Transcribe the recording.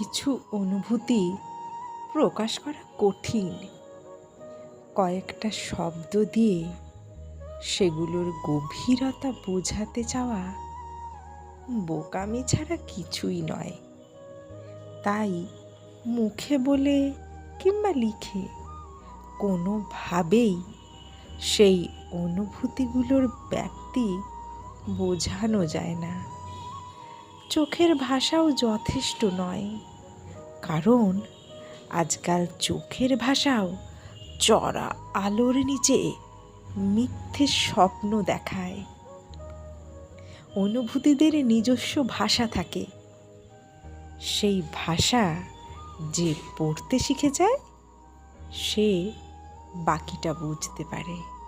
কিছু অনুভূতি প্রকাশ করা কঠিন। কয়েকটা শব্দ দিয়ে সেগুলোর গভীরতা বোঝাতে চাওয়া বোকামি ছাড়া কিছুই নয়। তাই মুখে বলে কিংবা লিখে কোনোভাবেই সেই অনুভূতিগুলোর ব্যক্তি বোঝানো যায় না। চোখের ভাষাও যথেষ্ট নয়। কারণ আজকাল চোখের ভাষাও চড়া আলোর নিচে মিথ্যে স্বপ্ন দেখায়। অনুভূতিদের নিজস্ব ভাষা থাকে। সেই ভাষা যে পড়তে শিখে যায়, সে বাকিটা বুঝতে পারে।